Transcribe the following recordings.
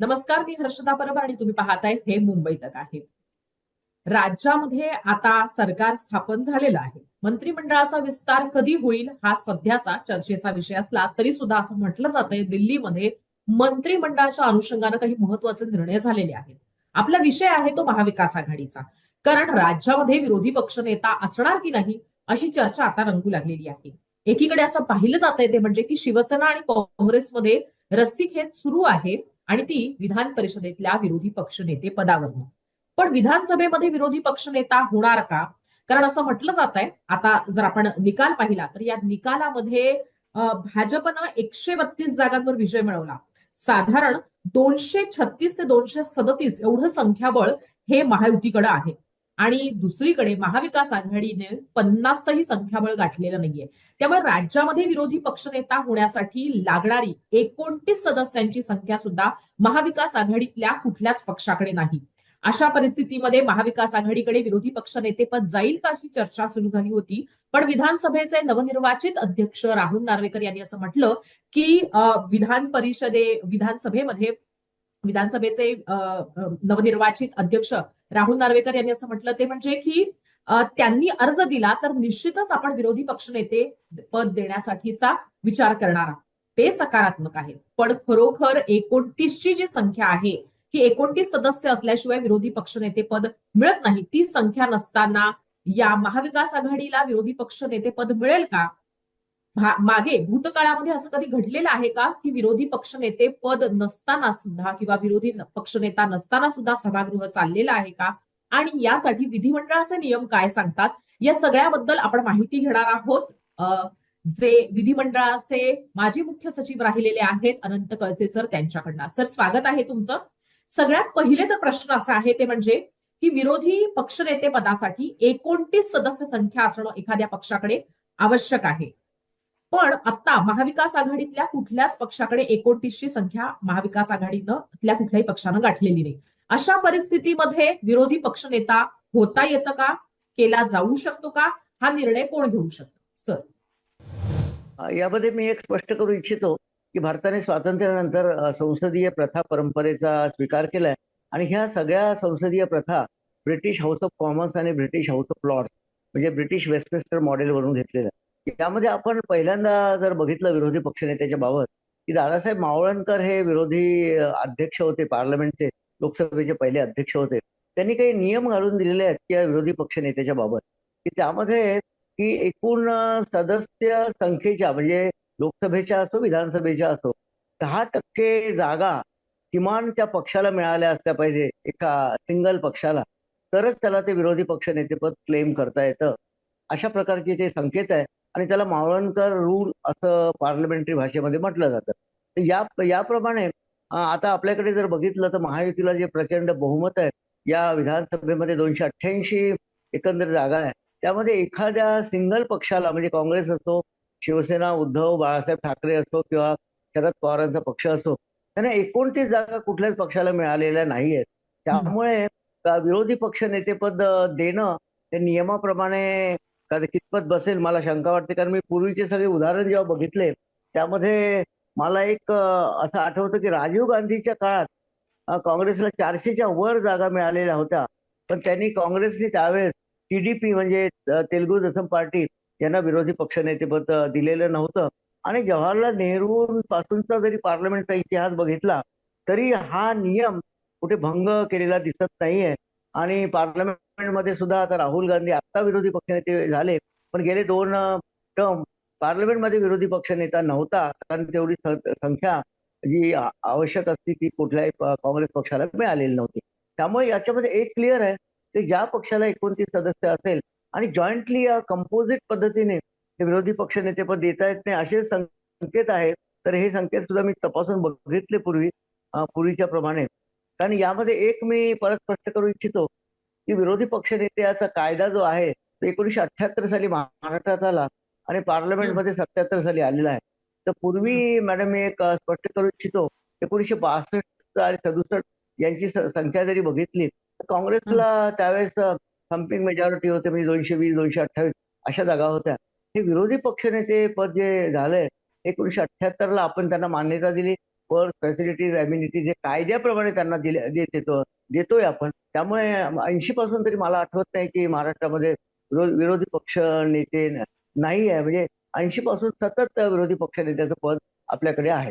नमस्कार मी हर्षदा परब आणि तुम्ही पाहताय हे मुंबई तक आहे. राज्यामध्ये आता सरकार स्थापन झालेलं आहे. मंत्रिमंडळाचा विस्तार कधी होईल हा सध्याचा चर्चेचा विषय असला तरी सुद्धा असं म्हटलं जातंय दिल्लीमध्ये मंत्रिमंडळाच्या अनुषंगानं काही महत्त्वाचे निर्णय झालेले आहेत. आपला विषय आहे तो महाविकास आघाडीचा. कारण राज्यामध्ये विरोधी पक्षनेता असणार की नाही अशी चर्चा आता रंगू लागलेली आहे. एकीकडे असं पाहिलं जात आहे ते म्हणजे की शिवसेना आणि काँग्रेसमध्ये रस्सीखेच सुरू आहे. आणि ती विधान परिषदेतल्या विरोधी पक्षनेते पदावरनं. पण विधानसभेमध्ये विरोधी पक्षनेता होणार का? कारण असं म्हटलं जात आहे आता जर आपण निकाल पाहिला तर या निकालामध्ये भाजपनं एकशे बत्तीस जागांवर विजय मिळवला. साधारण दोनशे छत्तीस ते दोनशे सदतीस एवढं संख्याबळ हे महायुतीकडे आहे. आणि दुसरीकडे महाविकास आघाडीने पन्नासही संख्याबळ गाठलेलं नाहीये. त्यामुळे राज्यामध्ये विरोधी पक्षनेता होण्यासाठी लागणारी एकोणतीस सदस्यांची संख्या सुद्धा महाविकास आघाडीतल्या कुठल्याच पक्षाकडे नाही. अशा परिस्थितीमध्ये महाविकास आघाडीकडे विरोधी पक्षनेतेपद जाईल का अशी चर्चा सुरू झाली होती. पण विधानसभेचे नवनिर्वाचित अध्यक्ष राहुल नार्वेकर यांनी असं म्हटलं की विधान परिषदे विधानसभेमध्ये विधानसभेचे अं, नवनिर्वाचित अध्यक्ष राहुल नार्वेकर यांनी असं म्हटलं ते म्हणजे की त्यांनी अर्ज दिला तर निश्चितच आपण विरोधी पक्षनेते पद देण्यासाठीचा विचार करणार आहोत. ते सकारात्मक आहे. पण खरोखर एकोणतीसची जी संख्या आहे की एकोणतीस सदस्य असल्याशिवाय विरोधी पक्षनेते पद मिळत नाही. ती संख्या नसताना या महाविकास आघाडीला विरोधी पक्षनेते पद मिळेल का? मागे भूतकाळामध्ये असं कधी घडलेलं आहे का? की विरोधी पक्षनेते पद नसताना सुद्धा किंवा विरोधी पक्षनेता नसताना सुद्धा सभागृह चाललेलं आहे का? आणि यासाठी विधिमंडळाचे नियम काय सांगतात? या सगळ्याबद्दल आपण माहिती घेणार आहोत. जे विधिमंडळाचे माजी मुख्य सचिव राहिलेले आहेत अनंत कळसे सर त्यांच्याकडनं. सर स्वागत आहे तुमचं. सगळ्यात पहिले तर प्रश्न असा आहे ते म्हणजे की विरोधी पक्षनेते पदासाठी एकोणतीस सदस्य संख्या असणं एखाद्या पक्षाकडे आवश्यक आहे. पण आता महाविकास आघाडीतल्या कुठल्याच पक्षाकडे एकोणतीसची संख्या महाविकास आघाडीनं तिथल्या कुठल्याही पक्षानं गाठलेली नाही. अशा परिस्थितीमध्ये विरोधी पक्षनेता होता येतं का? केला जाऊ शकतो का? हा निर्णय कोण घेऊ शकतो? सर. यामध्ये मी एक स्पष्ट करू इच्छितो की भारताने स्वातंत्र्यानंतर संसदीय प्रथा परंपरेचा स्वीकार केलाय आणि ह्या सगळ्या संसदीय प्रथा ब्रिटिश हाऊस ऑफ कॉमन्स आणि ब्रिटिश हाऊस ऑफ लॉर्ड्स म्हणजे ब्रिटिश वेस्टमिन्स्टर मॉडेलवरून घेतलेलं यामध्ये त्यामध्ये आपण पहिल्यांदा जर बघितलं विरोधी पक्षनेत्याच्या बाबत की दादासाहेब मावळणकर हे विरोधी अध्यक्ष होते पार्लमेंटचे लोकसभेचे पहिले अध्यक्ष होते. त्यांनी काही नियम घालून दिलेले आहेत या विरोधी पक्षनेत्याच्या बाबत. की त्यामध्ये की एकूण सदस्य संख्येच्या म्हणजे लोकसभेच्या असो विधानसभेच्या असो दहा टक्के जागा किमान त्या पक्षाला मिळाल्या असल्या पाहिजे एका सिंगल पक्षाला. तरच त्याला ते विरोधी पक्षनेतेपद क्लेम करता येतं. अशा प्रकारचे ते संकेत आहे. आणि त्याला मावळणकर रूल असं पार्लमेंटरी भाषेमध्ये म्हटलं जातं. या याप्रमाणे आता आपल्याकडे जर बघितलं तर महायुतीला जे प्रचंड बहुमत आहे या विधानसभेमध्ये दोनशे अठ्ठ्याऐंशी एकंदर जागा आहे. त्यामध्ये एखाद्या सिंगल पक्षाला म्हणजे काँग्रेस असो शिवसेना उद्धव बाळासाहेब ठाकरे असो किंवा शरद पवारांचा पक्ष असो त्यांना एकोणतीस जागा कुठल्याच पक्षाला मिळालेल्या नाहीयेत. त्यामुळे विरोधी पक्ष नेतेपद देणं ते नियमाप्रमाणे कधी कितपत बसेल मला शंका वाटते. कारण मी पूर्वीचे सगळे उदाहरण जेव्हा बघितले त्यामध्ये मला एक असं आठवतं की राजीव गांधीच्या काळात काँग्रेसला चारशेच्या वर जागा मिळालेल्या होत्या. पण त्यांनी काँग्रेसने त्यावेळेस टीडीपी म्हणजे तेलगू तेलुगू देसम पार्टी यांना विरोधी पक्षनेतेपद अ, दिलेलं नव्हतं. आणि जवाहरलाल नेहरू पासूनचा जरी पार्लमेंटचा इतिहास बघितला तरी हा नियम कुठे भंग केलेला दिसत नाहीये. आणि पार्लमेंट पार्लमेंटमध्ये सुद्धा आता राहुल गांधी आता विरोधी पक्षनेते झाले पण गेले दोन टर्म पार्लमेंटमध्ये विरोधी पक्षनेता नव्हता कारण तेवढी संख्या जी आवश्यक असती ती कुठल्याही काँग्रेस पक्षाला मिळालेली नव्हती. त्यामुळे याच्यामध्ये एक क्लिअर आहे की ज्या पक्षाला एकोणतीस सदस्य असेल आणि जॉईंटली या कंपोजिट पद्धतीने ते विरोधी पक्षनेतेपद देता येत नाही असे संकेत आहेत तर हे संकेत सुद्धा मी तपासून बघितले पूर्वी पूर्वीच्या प्रमाणे. कारण यामध्ये एक मी परत स्पष्ट करू इच्छितो की विरोधी पक्षनेत्याचा कायदा जो आहे तो एकोणीशे अठ्याहत्तर साली महाराष्ट्रात आला आणि पार्लमेंटमध्ये सत्याहत्तर साली आलेला आहे. तर पूर्वी मॅडम मी एक स्पष्ट करू इच्छितो एकोणीशे बासष्ट आणि सदुसष्ट यांची संख्या जरी बघितली तर काँग्रेसला त्यावेळेस थम्पिंग मेजॉरिटी होते म्हणजे दोनशे वीस दोनशे अठ्ठावीस अशा जागा होत्या. हे विरोधी पक्षनेते पद जे झालंय एकोणीशे अठ्याहत्तर ला आपण त्यांना मान्यता दिली. पर्स फॅसिलिटीज अम्युनिटीज कायद्याप्रमाणे त्यांना देतो देत येतो देतोय आपण. त्यामुळे ऐंशी पासून तरी मला आठवत नाही की महाराष्ट्रामध्ये विरोधी पक्ष नेते नाही आहे. म्हणजे ऐंशी पासून सतत विरोधी पक्ष नेत्याचं पद आपल्याकडे आहे.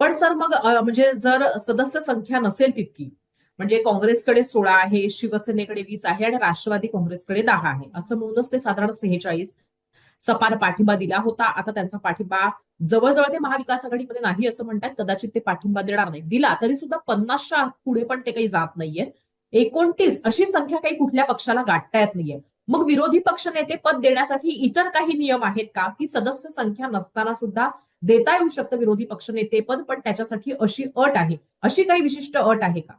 पण सर मग म्हणजे जर सदस्य संख्या नसेल तितकी म्हणजे काँग्रेसकडे सोळा आहे शिवसेनेकडे वीस आहे आणि राष्ट्रवादी काँग्रेसकडे दहा आहे असं म्हणूनच ते साधारण सेहेचाळीस सपार पाठिंबा दिला होता. आता त्यांचा पाठिंबा जवळजवळ ते महाविकास आघाडीमध्ये नाही असं म्हणतात. कदाचित ते पाठिंबा देणार नाही. दिला तरी सुद्धा पन्नासच्या पुढे पण ते काही जात नाहीये एकोणतीस अशी संख्या काही कुठल्या पक्षाला गाठता येत नाहीये. मग विरोधी पक्ष नेते पद देण्यासाठी इतर काही नियम आहेत का? की सदस्य संख्या नसताना सुद्धा देता येऊ शकतं विरोधी पक्ष नेते पद पण त्याच्यासाठी अशी अट आहे. अशी काही विशिष्ट अट आहे का?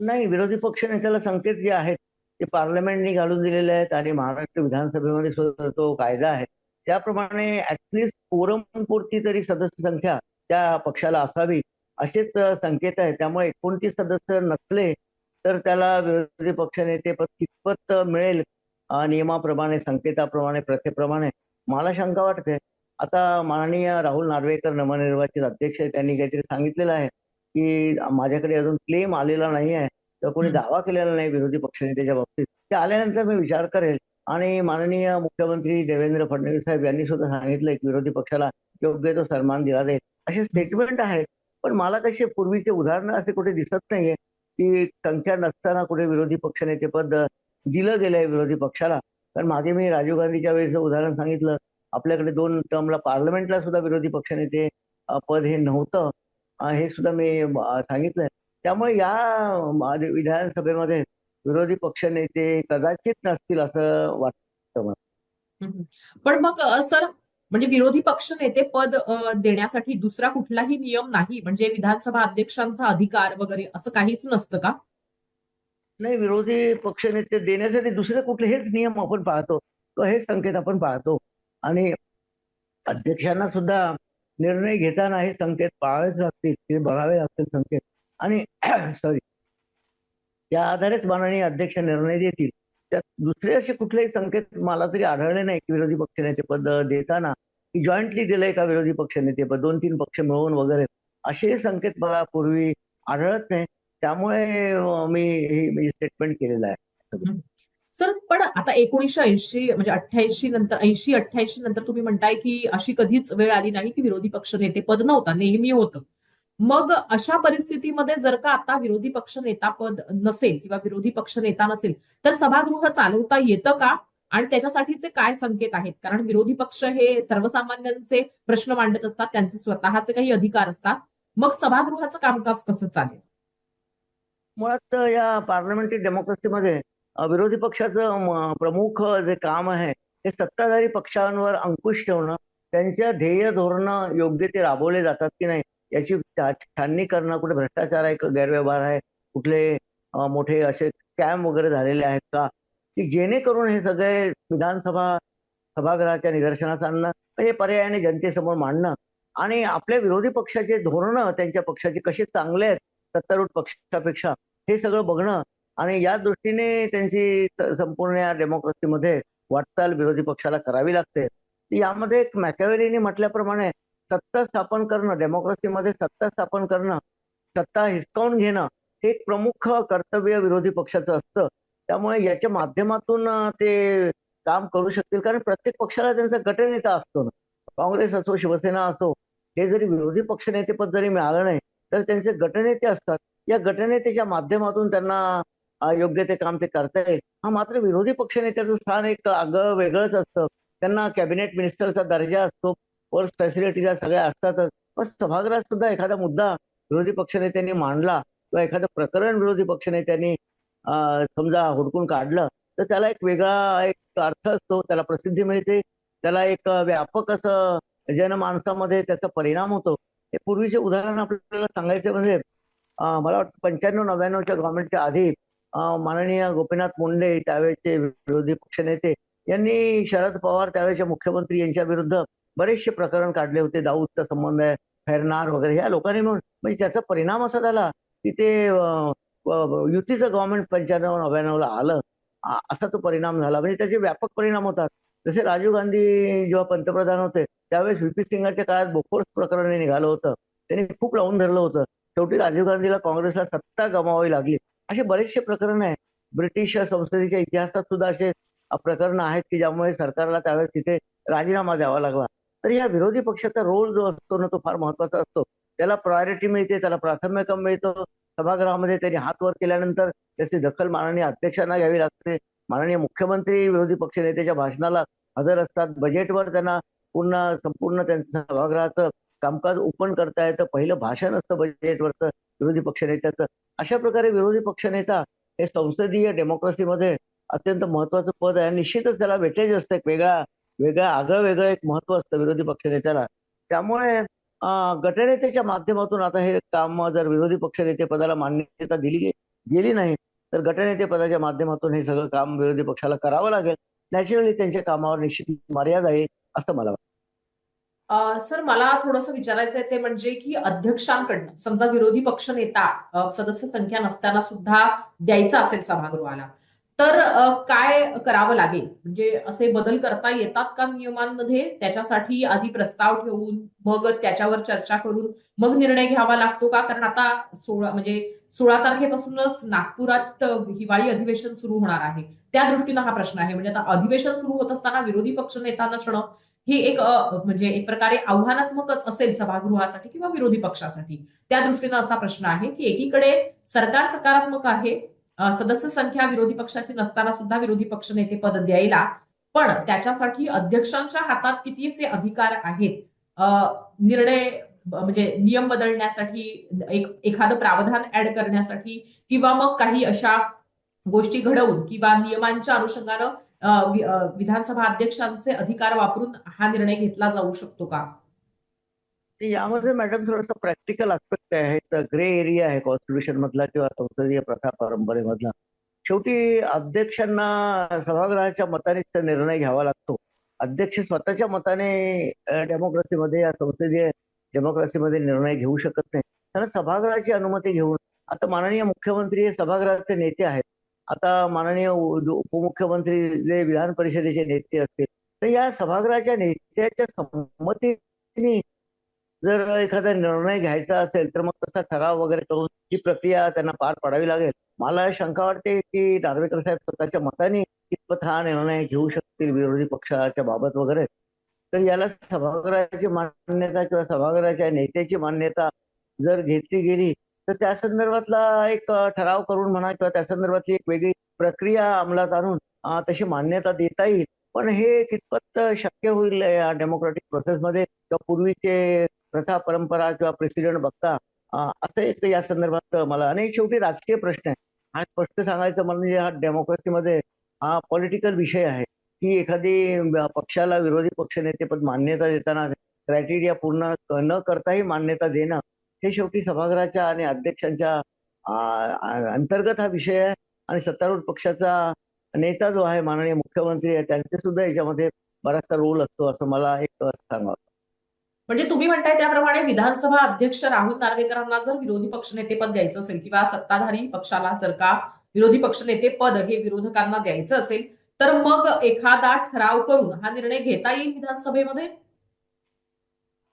नाही विरोधी पक्ष नेत्याला संकेत जे आहेत ते पार्लमेंटने घालून दिलेले आहेत आणि महाराष्ट्र विधानसभेमध्ये सुद्धा तो कायदा आहे त्याप्रमाणे ऍटलिस्ट कोरमपुरती तरी सदस्य संख्या त्या पक्षाला असावी असेच संकेत आहेत त्यामुळे एकोणतीस सदस्य नसले तर त्याला विरोधी पक्ष नेते पद कितपत मिळेल नियमाप्रमाणे संकेताप्रमाणे प्रथेप्रमाणे? मला शंका वाटते. आता माननीय राहुल नार्वेकर नवनिर्वाचित अध्यक्ष त्यांनी काहीतरी सांगितलेलं आहे की माझ्याकडे अजून क्लेम आलेला नाही आहे. तर कोणी. दावा केलेला नाही विरोधी पक्षनेत्याच्या बाबतीत. ते आल्यानंतर मी विचार करेल. आणि माननीय मुख्यमंत्री देवेंद्र फडणवीस साहेब यांनी सुद्धा सांगितलंय की विरोधी पक्षाला योग्य तो सन्मान दिला जाईल. असे स्टेटमेंट आहेत. पण मला कसे पूर्वीचे उदाहरणं असे कुठे दिसत नाहीये की संख्या नसताना कुठे विरोधी पक्षनेते पद दिलं गेलंय विरोधी पक्षाला. कारण मागे मी राजीव गांधीच्या वेळेचं उदाहरण सांगितलं. आपल्याकडे दोन टर्मला पार्लमेंटला सुद्धा विरोधी पक्षनेते पद हे नव्हतं. हे सुद्धा मी सांगितलंय. त्यामुळे या विधानसभेमध्ये विरोधी पक्षनेते कदाचित नसतील असं वाटतं मला. पण मग सर म्हणजे विरोधी पक्ष नेते पद देण्यासाठी दुसरा कुठलाही नियम नाही म्हणजे विधानसभा अध्यक्षांचा अधिकार वगैरे असं काहीच नसतं का? नाही विरोधी पक्षनेते देण्यासाठी दुसरे कुठले हेच नियम आपण पाहतो हेच संकेत आपण पाहतो. आणि अध्यक्षांना सुद्धा निर्णय घेताना हे संकेत पाळावेच लागतील बघावे लागतील संकेत. आणि सॉरी त्या आधारेच माननीय अध्यक्ष निर्णय देतील. त्यात दुसरे असे कुठलेही संकेत मला तरी आढळले नाही की विरोधी पक्षनेते पद देताना की जॉईंटली दिलंय का विरोधी पक्षनेते पद दोन तीन पक्ष मिळवून वगैरे. असे संकेत मला पूर्वी आढळत नाही. त्यामुळे मी स्टेटमेंट केलेलं आहे. सर पण आता एकोणीसशे ऐंशी म्हणजे अठ्ठ्याऐंशी नंतर ऐंशी अठ्ठ्याऐंशी नंतर तुम्ही म्हणताय की अशी कधीच वेळ आली नाही की विरोधी पक्ष नेते पद नव्हता नेहमी होतं. मग अशा परिस्थितीमध्ये जर का आता विरोधी पक्ष नेता पद नसेल किंवा विरोधी पक्ष नेता नसेल तर सभागृह चालवता येतं का? आणि त्याच्यासाठीचे काय संकेत आहेत? कारण विरोधी पक्ष हे सर्वसामान्यांचे प्रश्न मांडत असतात त्यांचे स्वतःचे काही अधिकार असतात. मग सभागृहाचं कामकाज कसं चालेल? मुळात या पार्लमेंटरी डेमोक्रेसीमध्ये विरोधी पक्षाचं प्रमुख जे काम आहे ते सत्ताधारी पक्षांवर अंकुश ठेवणं त्यांच्या ध्येय धोरणं योग्य ते राबवले जातात की नाही याची छाननी करणं कुठे भ्रष्टाचार आहे का गैरव्यवहार आहे कुठले मोठे असे स्कॅम वगैरे झालेले आहेत का? की जेणेकरून हे सगळे विधानसभा सभागृहाच्या निदर्शनास आणणं हे पर्यायाने जनतेसमोर मांडणं आणि आपल्या विरोधी पक्षाचे धोरणं त्यांच्या पक्षाचे कसे चांगले आहेत सत्तारूढ पक्षापेक्षा हे सगळं बघणं आणि या दृष्टीने त्यांची संपूर्ण या डेमोक्रेसीमध्ये वाटचाल विरोधी पक्षाला करावी लागते. यामध्ये एक मॅकॅवेलीने म्हटल्याप्रमाणे सत्ता स्थापन करणं डेमोक्रेसीमध्ये सत्ता स्थापन करणं सत्ता हिसकावून घेणं हे एक प्रमुख कर्तव्य विरोधी पक्षाचं असतं. त्यामुळे याच्या माध्यमातून ते काम करू शकतील. कारण प्रत्येक पक्षाला त्यांचा गटनेता असतो ना. काँग्रेस असो शिवसेना असो हे जरी विरोधी पक्षनेतेपद जरी मिळालं नाही तर त्यांचे गटनेते असतात. या गटनेतेच्या माध्यमातून त्यांना योग्य ते काम ते करता येईल. हा मात्र विरोधी पक्षनेत्याचं स्थान एक आगळं वेगळंच असतं. त्यांना कॅबिनेट मिनिस्टरचा दर्जा असतो. वर फॅसिलिटीज सगळ्या असतातच. पण सभागृहात सुद्धा एखादा मुद्दा विरोधी पक्षनेत्यांनी मांडला किंवा एखादं प्रकरण विरोधी पक्षनेत्यांनी समजा हुडकून काढलं तर त्याला एक वेगळा एक अर्थ असतो त्याला प्रसिद्धी मिळते त्याला एक व्यापक असं जनमानसामध्ये त्याचा परिणाम होतो. हे पूर्वीचे उदाहरण आपल्याला सांगायचं म्हणजे मला वाटतं पंच्याण्णव नव्याण्णवच्या गव्हर्नमेंटच्या आधी माननीय गोपीनाथ मुंडे त्यावेळेचे विरोधी पक्षनेते यांनी शरद पवार त्यावेळेचे मुख्यमंत्री यांच्या विरुद्ध बरेचसे प्रकरण काढले होते. दाऊदचा संबंध आहे फेरनार वगैरे. ह्या लोकांनी म्हणून म्हणजे त्याचा परिणाम असा झाला की ते युतीचं गव्हर्नमेंट पंच्याण्णव नव्याण्णवला आलं. असा तो परिणाम झाला. म्हणजे त्याचे व्यापक परिणाम होतात. जसे राजीव गांधी जेव्हा पंतप्रधान होते त्यावेळेस व्ही. पी. सिंगाच्या काळात बोफोर्स प्रकरण निघालं होतं. त्यांनी खूप लावून धरलं होतं. शेवटी राजीव गांधीला काँग्रेसला सत्ता गमावावी लागली. असे बरेचसे प्रकरण आहे. ब्रिटिश संसदेच्या इतिहासात सुद्धा असे प्रकरण आहेत की ज्यामुळे सरकारला त्यावेळेस तिथे राजीनामा द्यावा लागला. तर या विरोधी पक्षाचा रोल जो असतो ना तो फार महत्त्वाचा असतो. त्याला प्रायोरिटी मिळते त्याला प्राथमिकता मिळतो. सभागृहामध्ये त्यांनी हात वर केल्यानंतर त्याची दखल माननीय अध्यक्षांना घ्यावी लागते. माननीय मुख्यमंत्री विरोधी पक्षनेत्याच्या भाषणाला हजर असतात. बजेटवर त्यांना पूर्ण संपूर्ण त्यांचं सभागृहाचं कामकाज ओपन करता येतं. पहिलं भाषण असतं बजेटवरचं विरोधी पक्षनेत्याचं अशा प्रकारे विरोधी पक्षनेता हे संसदीय डेमोक्रेसीमध्ये अत्यंत महत्वाचं पद आहे. निश्चितच त्याला वेटेज असतं. एक वेगळा वेगळं आगळं वेगळं एक महत्त्व असतं विरोधी पक्षनेत्याला त्यामुळे गटनेत्याच्या माध्यमातून आता हे काम जर विरोधी पक्षनेते पदाला मान्यता दिली गेली नाही तर गटनेते पदाच्या माध्यमातून हे सगळं काम विरोधी पक्षाला करावं लागेल. नॅचरली त्यांच्या कामावर निश्चित मर्यादा आहे असं मला वाटतं. सर मला थोडंसं विचारायचं आहे ते म्हणजे की अध्यक्षांकडनं समजा विरोधी पक्ष नेता सदस्य संख्या नसताना सुद्धा द्यायचा असेल सभागृहाला. तर काय करावं लागेल? म्हणजे असे बदल करता येतात का नियमांमध्ये? त्याच्यासाठी आधी प्रस्ताव ठेवून मग त्याच्यावर चर्चा करून मग निर्णय घ्यावा लागतो का? कारण आता सोळा म्हणजे सोळा तारखेपासूनच नागपुरात हिवाळी अधिवेशन सुरू होणार आहे. त्या दृष्टीनं हा प्रश्न आहे. म्हणजे आता अधिवेशन सुरू होत असताना विरोधी पक्ष नेता नसणं ही एक म्हणजे एक प्रकारे आव्हानात्मकच असेल सभागृहासाठी किंवा विरोधी पक्षासाठी. त्या दृष्टीनं असा प्रश्न आहे की एकीकडे सरकार सकारात्मक आहे सदस्य संख्या विरोधी पक्षाची नसताना सुद्धा विरोधी पक्ष नेते पद द्यायला पण त्याच्यासाठी अध्यक्षांच्या हातात कितीचे अधिकार आहेत? निर्णय म्हणजे नियम बदलण्यासाठी एक एखादं प्रावधान ऍड करण्यासाठी किंवा मग काही अशा गोष्टी घडवून किंवा नियमांच्या अनुषंगानं विधानसभा अध्यक्षांचे अधिकार वापरून हा निर्णय घेतला जाऊ शकतो का? यामध्ये मॅडम थोडासा प्रॅक्टिकल आस्पेक्ट आहे. तर ग्रे एरिया आहे कॉन्स्टिट्यूशन मधला किंवा संसदीय प्रथा परंपरेमधला. शेवटी अध्यक्षांना सभागृहाच्या मतानेच निर्णय घ्यावा लागतो. अध्यक्ष स्वतःच्या मताने डेमोक्रेसीमध्ये या संसदीय डेमोक्रेसीमध्ये निर्णय घेऊ शकत नाही. त्यांना सभागृहाची अनुमती घेऊन आता माननीय मुख्यमंत्री हे सभागृहाचे नेते आहेत. आता माननीय उपमुख्यमंत्री जे विधान परिषदेचे नेते असतील. तर या सभागृहाच्या नेत्याच्या संमतीने जर एखादा निर्णय घ्यायचा असेल तर मग तसा ठराव वगैरे करून ही प्रक्रिया त्यांना पार पाडावी लागेल. मला शंका वाटते की नार्वेकर साहेब स्वतःच्या मताने कितपत हा निर्णय घेऊ शकतील विरोधी पक्षाच्या बाबत वगैरे? तर याला सभागृहाची मान्यता किंवा सभागृहाच्या नेत्याची मान्यता जर घेतली गेली तर त्या संदर्भातला एक ठराव करून म्हणा किंवा त्या संदर्भातली एक वेगळी प्रक्रिया अंमलात आणून तशी मान्यता देता येईल. पण हे कितपत शक्य होईल या डेमोक्रॅटिक प्रोसेसमध्ये किंवा पूर्वीचे प्रथा परंपरा किंवा प्रेसिडेंट बघता असं एक या संदर्भात मला आणि शेवटी राजकीय प्रश्न आहे. हा स्पष्ट सांगायचं म्हणजे हा डेमोक्रेसीमध्ये हा पॉलिटिकल विषय आहे की एखादी पक्षाला विरोधी पक्षनेतेपद मान्यता देताना क्रायटेरिया पूर्ण न करताही मान्यता देणं हे शेवटी सभागृहाच्या आणि अध्यक्षांच्या अंतर्गत हा विषय आहे. आणि सत्तारूढ पक्षाचा नेता जो आहे माननीय मुख्यमंत्री आहे त्यांचे सुद्धा याच्यामध्ये बराचसा रोल असतो असं मला एक सांगावं म्हणजे तुम्ही म्हणताय त्याप्रमाणे विधानसभा अध्यक्ष राहुल नार्वेकरांना जर विरोधी पक्षनेतेपद द्यायचं असेल किंवा सत्ताधारी पक्षाला जर का विरोधी पक्षनेते पद हे विरोधकांना द्यायचं असेल तर मग एखादा ठराव करून हा निर्णय घेता येईल विधानसभेमध्ये?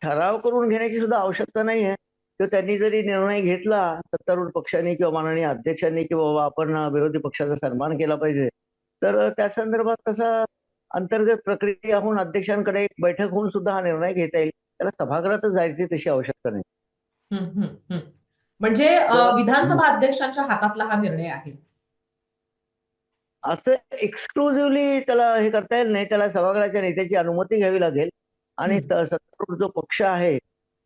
ठराव करून घेण्याची सुद्धा आवश्यकता नाही आहे तर त्यांनी जरी निर्णय घेतला सत्तारूढ पक्षाने किंवा माननीय अध्यक्षांनी की बाबा आपण विरोधी पक्षाचा सन्मान केला पाहिजे. तर त्या संदर्भात तसा अंतर्गत प्रक्रिया होऊन अध्यक्षांकडे एक बैठक होऊन सुद्धा हा निर्णय घेता येईल. त्याला सभागृहातच जायची तशी आवश्यकता नाही. म्हणजे विधानसभा अध्यक्षांच्या हातातला हा निर्णय आहे. असं एक्सक्लुझिव्हली त्याला हे करता येईल नाही. त्याला सभागृहाच्या नेत्याची अनुमती घ्यावी लागेल. आणि सत्तारूढ जो पक्ष आहे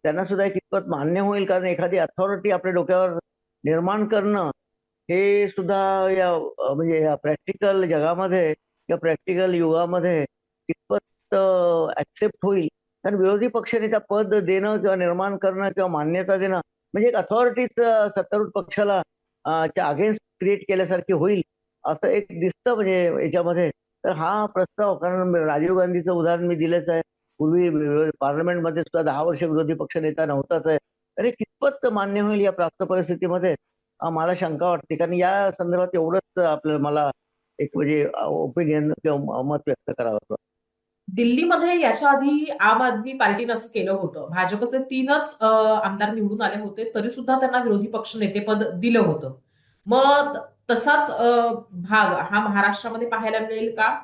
त्यांना सुद्धा कितपत मान्य होईल. कारण एखादी अथॉरिटी आपल्या डोक्यावर निर्माण करणं हे सुद्धा या म्हणजे या प्रॅक्टिकल जगामध्ये किंवा प्रॅक्टिकल युगामध्ये कितपत ऍक्सेप्ट होईल. कारण विरोधी पक्षनेता पद देणं किंवा निर्माण करणं किंवा मान्यता देणं म्हणजे एक अथॉरिटीच सत्तारूढ पक्षाला अगेन्स्ट क्रिएट केल्यासारखी होईल असं एक दिसतं म्हणजे याच्यामध्ये. तर हा प्रस्ताव कारण राजीव गांधीचं उदाहरण मी दिलंच आहे. पूर्वी पार्लमेंटमध्ये सुद्धा दहा वर्ष विरोधी पक्ष नेता नव्हताच आहे. तर हे कितपत मान्य होईल या प्राप्त परिस्थितीमध्ये? मला शंका वाटते. कारण या संदर्भात एवढंच आपल्याला मला एक म्हणजे ओपिनियन किंवा मत व्यक्त करावं दिल्लीमध्ये याच्या आधी आम आदमी पार्टीनं असं केलं होतं. भाजपचे तीनच आमदार निवडून आले होते तरी सुद्धा त्यांना विरोधी पक्ष नेतेपद दिलं होतं. मग तसाच भाग हा महाराष्ट्रामध्ये पाहायला मिळेल का?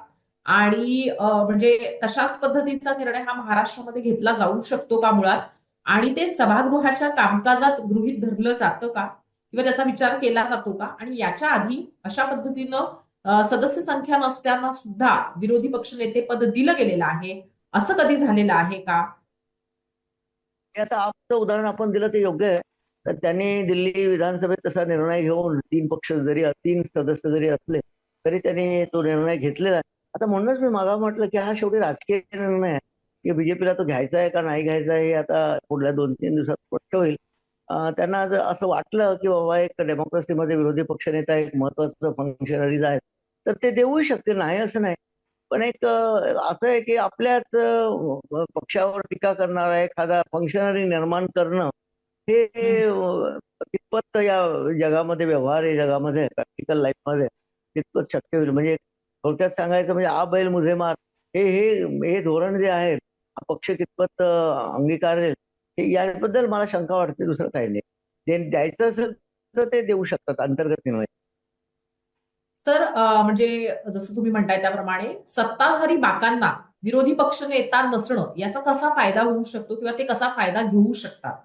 आणि म्हणजे तशाच पद्धतीचा निर्णय हा महाराष्ट्रामध्ये घेतला जाऊ शकतो का मुळात? आणि ते सभागृहाच्या कामकाजात गृहीत धरलं जातं का? किंवा त्याचा विचार केला जातो का? आणि याच्या आधी अशा पद्धतीनं सदस्य संख्या नसताना सुद्धा विरोधी पक्ष नेतेपद दिलं गेलेलं आहे. असं कधी झालेलं आहे का? आता आपलं उदाहरण आपण दिलं ते योग्य आहे. तर त्यांनी दिल्ली विधानसभेत तसा निर्णय घेऊन तीन पक्ष जरी तीन सदस्य जरी असले तरी त्यांनी तो निर्णय घेतलेला आहे. आता म्हणूनच मी मागा म्हटलं की हा शेवटी राजकीय निर्णय आहे. की बीजेपीला तो घ्यायचा आहे का नाही घ्यायचा आहे हे आता पुढल्या दोन तीन दिवसात स्पष्ट होईल. त्यांना जर असं वाटलं की बाबा एक डेमोक्रेसीमध्ये विरोधी पक्षनेता एक महत्वाचं फंक्शनरीज आहेत तर ते देऊ शकते नाही असं नाही. पण एक असं आहे की आपल्याच पक्षावर टीका करणारा एखादा फंक्शनरी निर्माण करणं हे कितपत या जगामध्ये व्यवहार आहे जगामध्ये प्रॅक्टिकल लाईफमध्ये कितपत शक्य होईल? म्हणजे थोडक्यात सांगायचं म्हणजे आ बैल मुझे मार. हे हे हे धोरण जे आहे हा पक्ष कितपत अंगीकारेल हे याबद्दल मला शंका वाटते दुसरं काही नाही. जे द्यायचं असेल तर ते देऊ शकतात अंतर्गत निर्णय. सर म्हणजे जसं तुम्ही म्हणताय त्याप्रमाणे सत्ताधारी बाकांना विरोधी पक्ष नेता नसणं याचा कसा फायदा होऊ शकतो किंवा ते कसा फायदा घेऊ शकतात?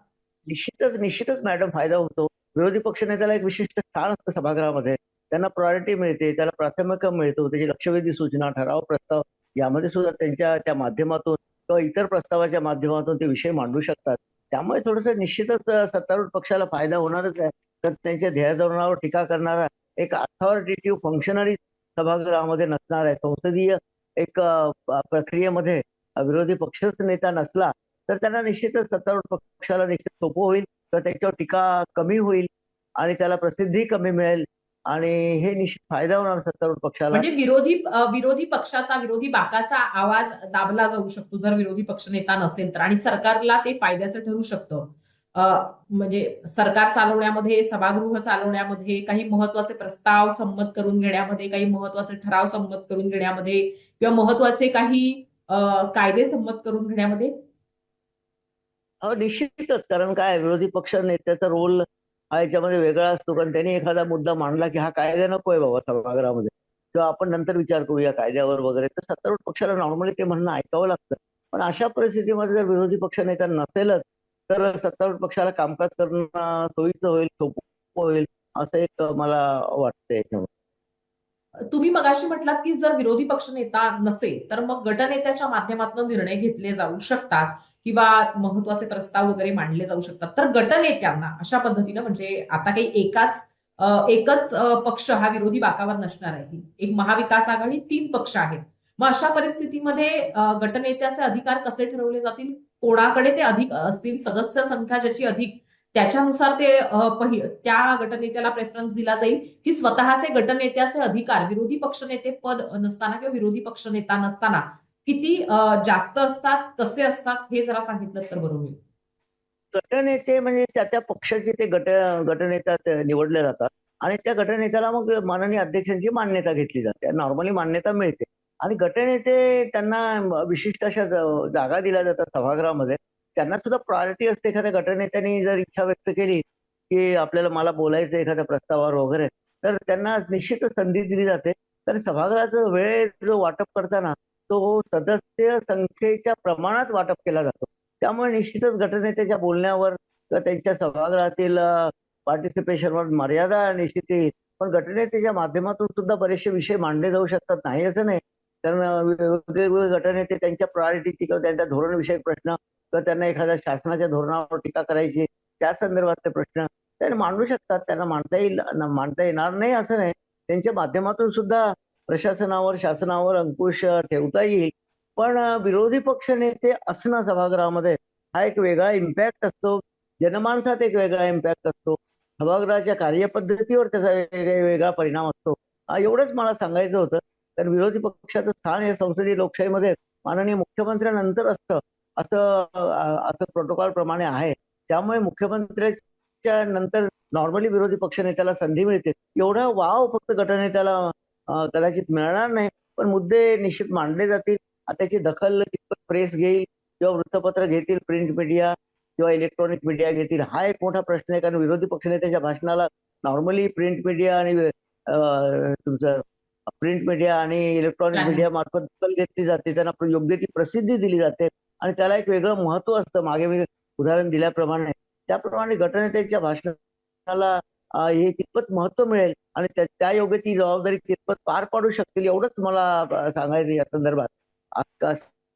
निश्चितच निश्चितच मॅडम फायदा होतो. विरोधी पक्ष नेत्याला एक विशिष्ट स्थान असतं सभागृहामध्ये. त्यांना प्रायोरिटी मिळते त्याला प्राथमिकता मिळतो त्याची लक्षवेधी सूचना ठराव प्रस्ताव यामध्ये सुद्धा त्यांच्या त्या माध्यमातून किंवा इतर प्रस्तावाच्या माध्यमातून ते विषय मांडू शकतात. त्यामुळे थोडंसं निश्चितच सत्तारूढ पक्षाला फायदा होणारच आहे. तर त्यांच्या ध्येय धोरणावर टीका करणारा एक अथॉरिटेटिव्ह फंक्शनरी सभागृहामध्ये नसणार आहे. संसदीय एक प्रक्रियेमध्ये विरोधी पक्षच नेता नसला तर त्यांना निश्चितच सत्तारूढ पक्षाला निश्चित सोपं होईल. तर त्याच्यावर टीका कमी होईल आणि त्याला प्रसिद्धी कमी मिळेल आणि हे निश्चित फायदा होणार सत्तारूढ पक्षाला. म्हणजे विरोधी विरोधी पक्षाचा विरोधी बाकाचा आवाज दाबला जाऊ शकतो जर विरोधी पक्ष नेता नसेल तर. आणि सरकारला ते फायद्याचं ठरू शकतं. म्हणजे सरकार चालवण्यामध्ये सभागृह चालवण्यामध्ये काही महत्त्वाचे प्रस्ताव संमत करून घेण्यामध्ये काही महत्त्वाचे ठराव संमत करून घेण्यामध्ये किंवा महत्त्वाचे काही कायदे संमत करून घेण्यामध्ये? निश्चितच. कारण काय विरोधी पक्ष नेत्याचा रोल हा याच्यामध्ये वेगळा असतो. कारण त्यांनी एखादा मुद्दा मांडला की हा कायदा नकोय बाबा सभागृहामध्ये. किंवा आपण नंतर विचार करूया कायद्यावर वगैरे. तर सत्तारूढ पक्षाला नॉर्मली ते म्हणणं ऐकावं लागतं. पण अशा परिस्थितीमध्ये जर विरोधी पक्ष नेता नसेलच तर सत्तारूढ पक्षाला कामकाज करणं सोयीचं होईल सोपं होईल असं एक मला वाटतंय तुम्ही मगाशी म्हटलात की जर विरोधी पक्ष नेता नसेल तर मग गटनेत्याच्या माध्यमातून निर्णय घेतले जाऊ शकतात किंवा महत्त्वाचे प्रस्ताव वगैरे मांडले जाऊ शकतात. तर गटनेत्यांना अशा पद्धतीनं म्हणजे आता काही एकाच एकच पक्ष हा विरोधी बाकावर नसणार आहे. एक महाविकास आघाडी तीन पक्ष आहेत. मग अशा परिस्थितीमध्ये गटनेत्याचे अधिकार कसे ठरवले जातील? कोणाकडे ते अधिक असतील सदस्य संख्या ज्याची अधिक त्याच्यानुसार ते पहि- त्या गटनेत्याला प्रेफरन्स दिला जाईल की स्वतःचे गटनेत्याचे अधिकार विरोधी पक्षनेते पद नसताना किंवा विरोधी पक्षनेता नसताना किती जास्त असतात कसे असतात हे जरा सांगितलं तर बरं होईल. गटनेते म्हणजे त्या त्या पक्षाचे ते गट गटनेता निवडले जातात आणि त्या गटनेत्याला मग माननीय अध्यक्षांची मान्यता घेतली जाते. नॉर्मली मान्यता मिळते. आणि गटनेते त्यांना विशिष्ट अशा जागा दिल्या जातात सभागृहामध्ये. त्यांना सुद्धा प्रायोरिटी असते एखाद्या गटनेत्याने जर इच्छा व्यक्त केली की आपल्याला मला बोलायचं एखाद्या प्रस्तावावर वगैरे तर त्यांना निश्चित संधी दिली जाते. तर सभागृहाचा वेळ जो वाटप करताना तो सदस्य संख्येच्या प्रमाणात वाटप केला जातो. त्यामुळे निश्चितच गटनेत्याच्या बोलण्यावर किंवा त्यांच्या सभागृहातील पार्टिसिपेशनवर मर्यादा निश्चित येईल पण गटनेतेच्या माध्यमातून सुद्धा बरेचसे विषय मांडले जाऊ शकतात. नाही असं नाही. कारण वेगवेगळे गटनेते त्यांच्या प्रायोरिटीची किंवा त्यांच्या धोरणविषयक प्रश्न किंवा त्यांना एखाद्या शासनाच्या धोरणावर टीका करायची त्या संदर्भातले प्रश्न. त्यांना मांडू शकतात त्यांना मांडता येईल मांडता येणार नाही असं नाही. त्यांच्या माध्यमातून सुद्धा प्रशासनावर शासनावर अंकुश ठेवता येईल. पण विरोधी पक्ष नेते असणं सभागृहामध्ये हा एक वेगळा इम्पॅक्ट असतो. जनमानसात एक वेगळा इम्पॅक्ट असतो. सभागृहाच्या कार्यपद्धतीवर त्याचा वेगळा वेगळा परिणाम असतो. एवढंच मला सांगायचं होतं. तर विरोधी पक्षाचं स्थान हे संसदीय लोकशाहीमध्ये माननीय मुख्यमंत्र्यांनंतर असतं असं असं प्रोटोकॉल प्रमाणे आहे. त्यामुळे मुख्यमंत्र्याच्या नंतर नॉर्मली विरोधी पक्षनेत्याला संधी मिळते. एवढा वाव फक्त गटनेत्याला कदाचित मिळणार नाही पण मुद्दे निश्चित मांडले जातील. त्याची दखल कितपत प्रेस घेईल किंवा वृत्तपत्र घेतील प्रिंट मीडिया किंवा इलेक्ट्रॉनिक मीडिया घेतील हा एक मोठा प्रश्न आहे. कारण विरोधी पक्षनेत्याच्या भाषणाला नॉर्मली प्रिंट मीडिया आणि तुमचं प्रिंट मीडिया आणि इलेक्ट्रॉनिक. मीडिया मार्फत दखल घेतली जाते त्यांना योग्य ती प्रसिद्धी दिली जाते आणि त्याला एक वेगळं महत्त्व असतं. मागे मी उदाहरण दिल्याप्रमाणे. त्याप्रमाणे गटनेत्याच्या भाषणाला हे कितपत महत्त्व मिळेल आणि त्या योग्य ती जबाबदारी कितपत पार पाडू शकतील एवढंच मला सांगायचं या संदर्भात.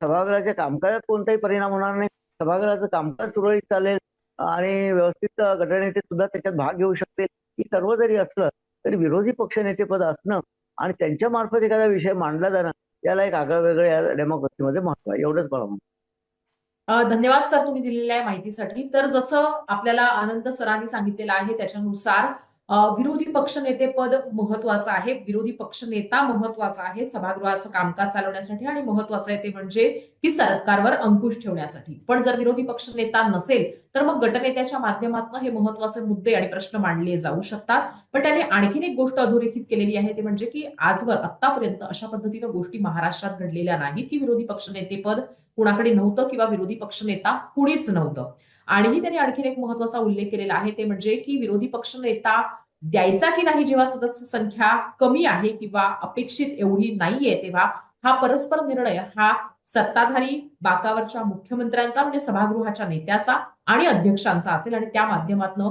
सभागृहाच्या कामकाजात कोणताही परिणाम होणार नाही. सभागृहाचं कामकाज सुरळीत चालेल आणि व्यवस्थित गटनेते सुद्धा त्याच्यात भाग घेऊ शकतील. ही सर्व जरी असलं तरी विरोधी पक्षनेतेपद असणं आणि त्यांच्या मार्फत एखादा विषय मांडला जाणं याला एक आगळं वेगळं या डेमोक्रेसीमध्ये महत्त्व आहे एवढंच मला म्हणणं. धन्यवाद सर तुम्ही दिलेल्या माहितीसाठी तर जसं आपल्याला आनंद सरांनी सांगितलेलं आहे त्याच्यानुसार अ, विरोधी पक्षनेतेपद महत्वाचं आहे. विरोधी पक्षनेता महत्त्वाचा आहे. सभागृहाचं कामकाज चालवण्यासाठी आणि महत्वाचं आहे ते म्हणजे की सरकारवर अंकुश ठेवण्यासाठी. पण जर विरोधी पक्षनेता नसेल तर मग गटनेत्याच्या माध्यमातून हे महत्त्वाचे मुद्दे आणि प्रश्न मांडले जाऊ शकतात. पण त्याने आणखीन एक गोष्ट अधोरेखित केलेली आहे ते म्हणजे की आजवर आतापर्यंत अशा पद्धतीनं गोष्टी महाराष्ट्रात घडलेल्या नाहीत की विरोधी पक्षनेतेपद कुणाकडे नव्हतं किंवा विरोधी पक्षनेता कुणीच नव्हतं. आणिही त्यांनी आणखीन एक महत्त्वाचा उल्लेख केलेला आहे ते म्हणजे की विरोधी पक्ष नेता द्यायचा की नाही जेव्हा सदस्य संख्या कमी आहे किंवा अपेक्षित एवढी नाहीये तेव्हा हा परस्पर निर्णय हा सत्ताधारी बाकावरच्या मुख्यमंत्र्यांचा म्हणजे सभागृहाच्या नेत्याचा आणि अध्यक्षांचा असेल आणि त्या माध्यमातून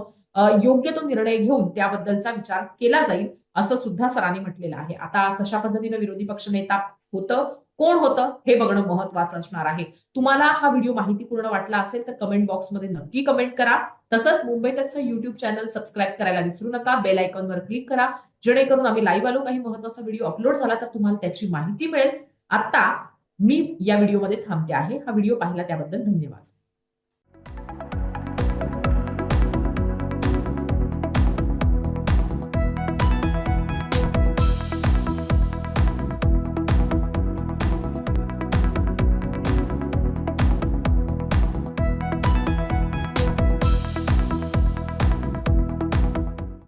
योग्य तो निर्णय घेऊन त्याबद्दलचा विचार केला जाईल असं सुद्धा सरांनी म्हटलेलं आहे. आता कशा पद्धतीनं विरोधी पक्षनेता होतं कोण होतं हे बघणं महत्वाचं असणार आहे. तुम्हाला हा व्हिडिओ माहितीपूर्ण वाटला असेल तर कमेंट बॉक्समध्ये नक्की कमेंट करा. तसंच मुंबई तकचं युट्यूब चॅनल सबस्क्राईब करायला विसरू नका. बेल आयकॉनवर क्लिक करा. जेणेकरून आम्ही लाईव्ह आलो काही महत्त्वाचा व्हिडिओ अपलोड झाला तर तुम्हाला त्याची माहिती मिळेल. आता मी या व्हिडिओमध्ये थांबते आहे. हा व्हिडिओ पाहिला त्याबद्दल धन्यवाद.